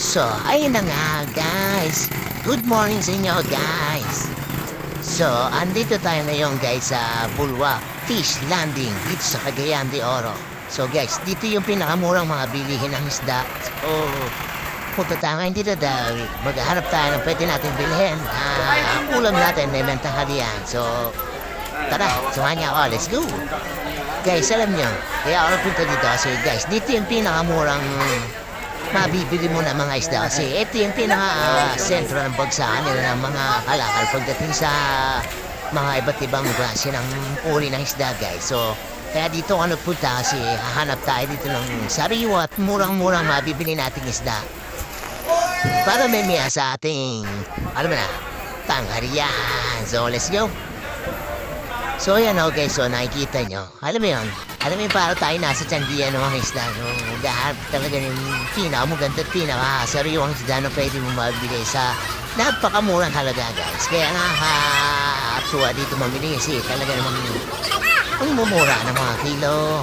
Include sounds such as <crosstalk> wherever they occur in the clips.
So, ayun na nga guys. Good morning sa inyo guys. So, andito tayo ngayon guys sa Bulwa Fish Landing dito sa Cagayan de Oro. So guys, dito yung pinakamurang mga bilihin ng isda. So, punta tayo ngayon dito dahil maghahanap tayo ng pwede natin bilhin. Ah, ulam natin na ibentang halian. So, tara, samahan niyo ako. Let's go! Guys, alam niyo, kaya ako nagpunta dito kasi guys, dito yung pinakamurang mabibili mo na mga isda kasi ito yung pinaka ah, sentro ng bagsakan nila ng mga kalakal pagdating sa mga iba't ibang klase ng uri ng isda guys. So, kaya dito ako nagpunta kasi hahanap tayo dito ng sariwa at murang-murang mabibili nating isda. Para may miya sa ating, alam mo na, tanghalian. So, let's go. So, ayan o guys, so nakikita nyo. Alam mo yun, alam mo yun, para tayo nasa tsandiyan ng mga isda. So, gahanap talaga ng pinakamaganda at pinakasariwang isda na pwede mo mabili sa napakamurang halaga guys. Kaya nakakatuwa dito mamili kasi talaga namang ang mumura ng mga kilo.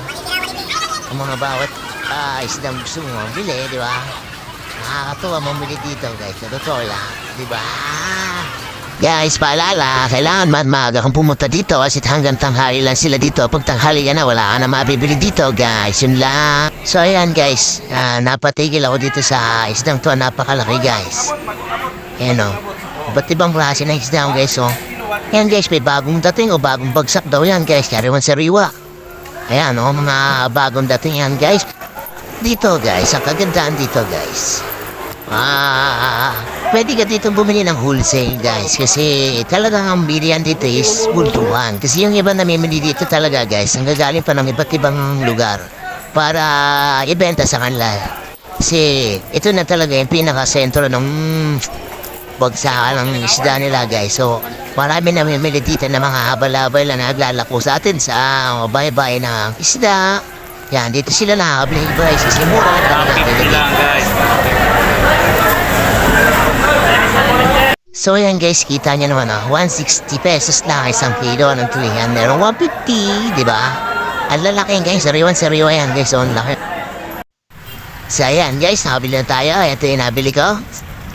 Ang mga bawat ah, isdang gusto mo mabili, di ba? Nakakatuwa mamili dito guys, sa totoo lang, di ba? Guys, paalala, kailangan man maaga kang pumunta dito kasi hanggang tanghali lang sila dito. Pag tanghali ka na, wala ka na mabibili dito, guys. Yun lang. So, ayan, guys. ah, napatigil ako dito sa isdang to. Napakalaki, guys. Ayan, o. Ba't ibang klase ng isdang, guys, oh. Ayan, guys, may bagong dating o bagong bagsak daw yan, guys. Kariwan sariwa. Ayan, o, mga bagong dating yan, guys. Dito, guys. Ang kagandaan dito, guys. Ah, pwede ka dito bumili ng wholesale guys kasi talagang ang bilihan dito is bultuhan. Kasi yung iba namimili dito talaga guys, ang gagaling pa ng iba't ibang lugar para ibenta sa kanila. Kasi ito na talaga yung pinaka-sentro ng bagsakan ng isda nila guys. So marami namimili dito ng mga habal-habal na naglalako sa atin sa bahay-bahay ng isda. Yan, dito sila nakakabili guys kasi mura Nakapipil talaga. lang guys. So yan guys, kita niyo naman ah, 160 pesos lang isang kilo ng tulingan. Meron 150, di ba? Ang lalaki guys, sariwan sariwa yan guys, oh, ang laki. So ayan guys, nakabili na tayo. Ito yung nabili ko.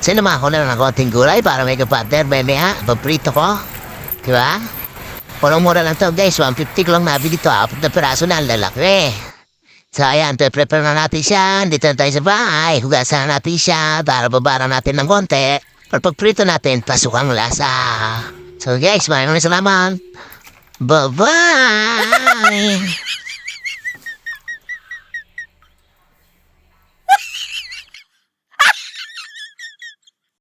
Sinama ko na ng konting gulay para may kapater, bebe ha. Paprito ko. Di ba? Parang mura lang to guys, 150 ko lang nabili to. Apat na piraso na, ang lalaki. So ayan, prepare na natin siya. Dito na tayo sa bahay. Hugasan na natin siya para babara natin ng konti. Pagprito natin, pasok ang lasa. So guys, maraming salamat. Bye-bye! <laughs>